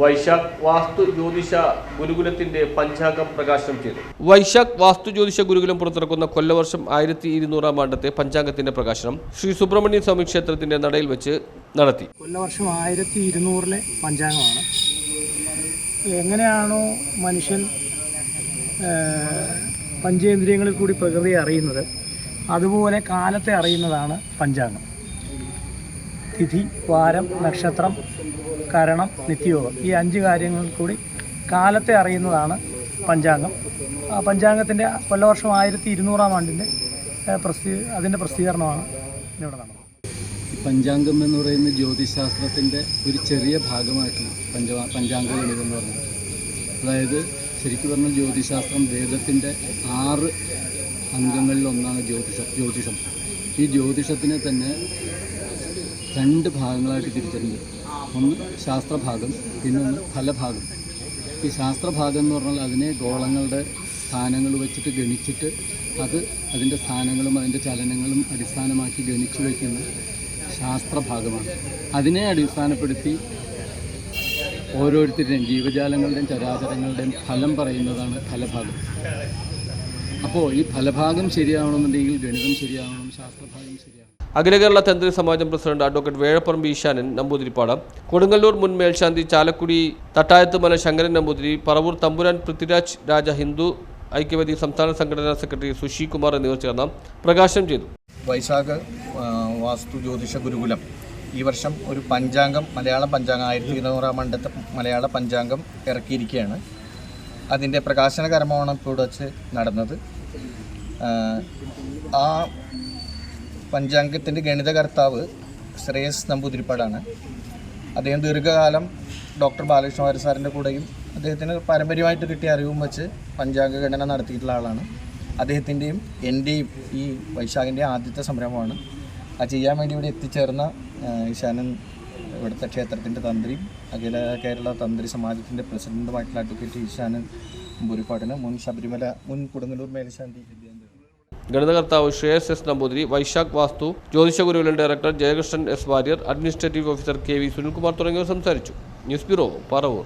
Vaishakh Vastu Jyothisha ഗുരുകുലത്തിന്റെ പഞ്ചാംഗം പ്രകാശനം ചെയ്തു. വൈശാഖ് വാസ്തു ജ്യോതിഷ ഗുരുകുലം പുറത്തിറക്കുന്ന കൊല്ലവർഷം ആയിരത്തി ഇരുന്നൂറാം ആണ്ടത്തെ പഞ്ചാംഗത്തിന്റെ പ്രകാശനം ശ്രീ സുബ്രഹ്മണ്യ സ്വാമി ക്ഷേത്രത്തിന്റെ നടയിൽ വെച്ച് നടത്തി. കൊല്ലവർഷം ആയിരത്തി ഇരുന്നൂറിലെ പഞ്ചാംഗമാണ്. എങ്ങനെയാണോ മനുഷ്യൻ പഞ്ചേന്ദ്രിയങ്ങളിൽ കൂടി പ്രകൃതിയെ അറിയുന്നത് അതുപോലെ കാലത്തെ അറിയുന്നതാണ് പഞ്ചാംഗം. തിഥി വാരം നക്ഷത്രം കരണം നിത്യയോഗം. ഈ അഞ്ച് കാര്യങ്ങൾ കൂടി കാലത്തെ അറിയുന്നതാണ് പഞ്ചാംഗം. ആ പഞ്ചാംഗത്തിന്റെ കൊല്ലവർഷം ആയിരത്തി ഇരുന്നൂറാം ആണ്ടിന്റെ പ്രസി അതിന്റെ പ്രസിദ്ധീകരണമാണ് ഇവിടെ നടന്നത്. പഞ്ചാംഗം എന്ന് പറയുന്ന ജ്യോതിശാസ്ത്രത്തിന്റെ ഒരു ചെറിയ ഭാഗമായിട്ടുള്ള പഞ്ച പഞ്ചാംഗ ഗണിതം പറഞ്ഞത് അതായത് ശരിക്കും പറഞ്ഞാൽ ജ്യോതിശാസ്ത്രം വേദത്തിന്റെ ആറ് അംഗങ്ങളിലൊന്നാണ് ജ്യോതിഷം ജ്യോതിഷം. ഈ ജ്യോതിഷത്തിനെ തന്നെ രണ്ട് ഭാഗങ്ങളായിട്ട് തിരിച്ചിട്ടുണ്ട് ഒന്ന് ശാസ്ത്രഭാഗം പിന്നെ ഒന്ന് ഫലഭാഗം. ഈ ശാസ്ത്രഭാഗം എന്ന് പറഞ്ഞാൽ അതിനെ ഗോളങ്ങളുടെ സ്ഥാനങ്ങൾ വെച്ചിട്ട് ഗണിച്ചിട്ട് അത് അതിന്റെ സ്ഥാനങ്ങളും അതിന്റെ ചലനങ്ങളും അടിസ്ഥാനമാക്കി ഗണിച്ചു വയ്ക്കുന്ന ശാസ്ത്രഭാഗമാണ്. അതിനെ അടിസ്ഥാനപ്പെടുത്തി ഓരോരുത്തരുടെയും ജീവജാലങ്ങളുടെയും ചരാചരങ്ങളുടെയും ഫലം പറയുന്നതാണ് ഫലഭാഗം. അപ്പോൾ ഈ ഫലഭാഗം ശരിയാവണമെന്നുണ്ടെങ്കിൽ ഗണിതം ശരിയാവണം ശാസ്ത്രഭാഗം ശരിയാവണം. Akhila Kerala Thanthri Samajam president advocate Vezhaparambu Eshanan Namboothiripad. Kodungallur മുൻ മേൽശാന്തി ചാലക്കുടി തട്ടായത്തുമല ശങ്കരൻ നമ്പൂതിരി പറവൂർ തമ്പുരാൻ പൃഥ്വിരാജ് രാജ ഹിന്ദു ഐക്യവേദി സംസ്ഥാന സംഘടനാ സെക്രട്ടറി സുശി കുമാർ എന്നിവർ ചേർന്ന് പ്രകാശനം ചെയ്തു. വൈശാഖ വാസ്തു ജ്യോതിഷ ഗുരുകുലം. ഈ വർഷം ഒരു പഞ്ചാംഗം മലയാള പഞ്ചാംഗം ആയിരത്തി ഇരുന്നൂറാം മണ്ഡലത്തെ മലയാള പഞ്ചാംഗം ഇറക്കിയിരിക്കുകയാണ്. അതിന്റെ പ്രകാശന കർമ്മമാണ് ഇപ്പോൾ വച്ച് നടന്നത്. ആ പഞ്ചാംഗത്തിന്റെ ഗണിതകർത്താവ് ശ്രേയസ് നമ്പൂതിരിപ്പാടാണ്. അദ്ദേഹം ദീർഘകാലം ഡോക്ടർ ബാലകൃഷ്ണ വാര്യ സാറിന്റെ കൂടെയും അദ്ദേഹത്തിന് പാരമ്പര്യമായിട്ട് കിട്ടിയ അറിവും വെച്ച് പഞ്ചാംഗ ഗണന നടത്തിയിട്ടുള്ള ആളാണ്. അദ്ദേഹത്തിന്റെയും എന്റെയും ഈ വൈശാഖിന്റെ ആദ്യത്തെ സംരംഭമാണ്. ആ ചെയ്യാൻ വേണ്ടി ഇവിടെ എത്തിച്ചേർന്ന ഈശാനൻ ഇവിടുത്തെ ക്ഷേത്രത്തിന്റെ തന്ത്രിയും അഖില കേരള തന്ത്രി സമാജത്തിന്റെ പ്രസിഡന്റുമായിട്ടുള്ള അഡ്വക്കേറ്റ് ഈശാനൻ ബുരിപ്പാടിന് മുൻ ശബരിമല മുൻ കൊടുങ്ങല്ലൂർ മേൽശാന്തി ഗണിതകർത്താവ് ശ്രേയസ് എസ് നമ്പൂതിരി വൈശാഖ് വാസ്തു Jyothisha ഗുരുവിലൻ director Jayakrishnan S Warrier administrative officer K V Sunilkumar തുടങ്ങിയവർ സംസാരിച്ചു. News bureau Paravur.